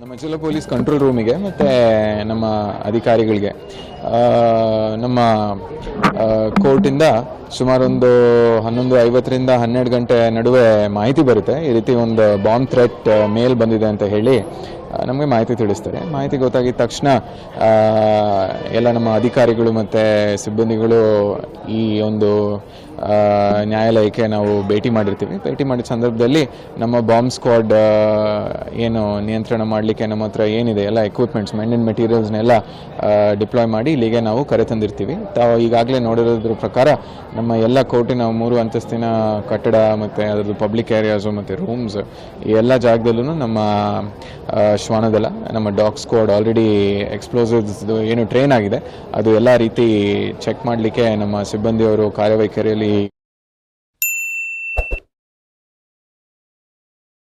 ನಮ್ಮ ಜಿಲ್ಲಾ police control ರೂಮಿಗೆ ಮತ್ತು ನಮ್ಮ ಅಧಿಕಾರಿಗಳಿಗೆ ನಮ್ಮ ಕೋರ್ಟಿಂದ ಸುಮಾರೊಂದು ಹನ್ನೊಂದು ಐವತ್ತರಿಂದ ಹನ್ನೆರಡು ಗಂಟೆ ನಡುವೆ ಮಾಹಿತಿ ಬರುತ್ತೆ. ಈ ರೀತಿ ಒಂದು ಬಾಂಬ್ ಥ್ರೆಟ್ ಮೇಲ್ ಬಂದಿದೆ ಅಂತ ಹೇಳಿ ನಮಗೆ ಮಾಹಿತಿ ತಿಳಿಸ್ತಾರೆ. ಮಾಹಿತಿ ಗೊತ್ತಾಗಿದ ತಕ್ಷಣ ಎಲ್ಲ ನಮ್ಮ ಅಧಿಕಾರಿಗಳು ಮತ್ತು ಸಿಬ್ಬಂದಿಗಳು ಈ ಒಂದು ನ್ಯಾಯಾಲಯಕ್ಕೆ ನಾವು ಭೇಟಿ ಮಾಡಿರ್ತೀವಿ. ಭೇಟಿ ಮಾಡಿದ ಸಂದರ್ಭದಲ್ಲಿ ನಮ್ಮ ಬಾಂಬ್ ಸ್ಕ್ವಾಡ್ ಏನು ನಿಯಂತ್ರಣ ಮಾಡಲಿಕ್ಕೆ ನಮ್ಮ ಹತ್ರ ಏನಿದೆ, ಎಲ್ಲ ಎಕ್ವಿಪ್ಮೆಂಟ್ಸ್ ಮೆಂಡ್ ಮೆಟೀರಿಯಲ್ಸ್ನೆಲ್ಲ ಡಿಪ್ಲಾಯ್ ಮಾಡಿ ಇಲ್ಲಿಗೆ ನಾವು ಕರೆ ತಂದಿರ್ತೀವಿ. ತಾವು ಈಗಾಗಲೇ ನೋಡಿರೋದ್ರ ಪ್ರಕಾರ ನಮ್ಮ ಎಲ್ಲ ಕೋರ್ಟಿನ ಮೂರು ಅಂತಸ್ತಿನ ಕಟ್ಟಡ ಮತ್ತು ಅದರದ್ದು ಪಬ್ಲಿಕ್ ಏರಿಯಾಸು ಮತ್ತು ರೂಮ್ಸ್ ಈ ಎಲ್ಲ ಜಾಗದಲ್ಲೂ ನಮ್ಮ ಶ್ವಾನದಲ್ಲ ನಮ್ಮ ಡಾಗ್ ಸ್ಕ್ವಾಡ್ ಆಲ್ರೆಡಿ ಎಕ್ಸ್ಪ್ಲೋಸಿವ್ಸ್ ಏನು ಟ್ರೈನ್ ಆಗಿದೆ. ಅದು ಎಲ್ಲ ರೀತಿ ಚೆಕ್ ಮಾಡಲಿಕ್ಕೆ ನಮ್ಮ ಸಿಬ್ಬಂದಿಯವರು, ಕಾರ್ಯವೈಖರಿಯಲ್ಲಿ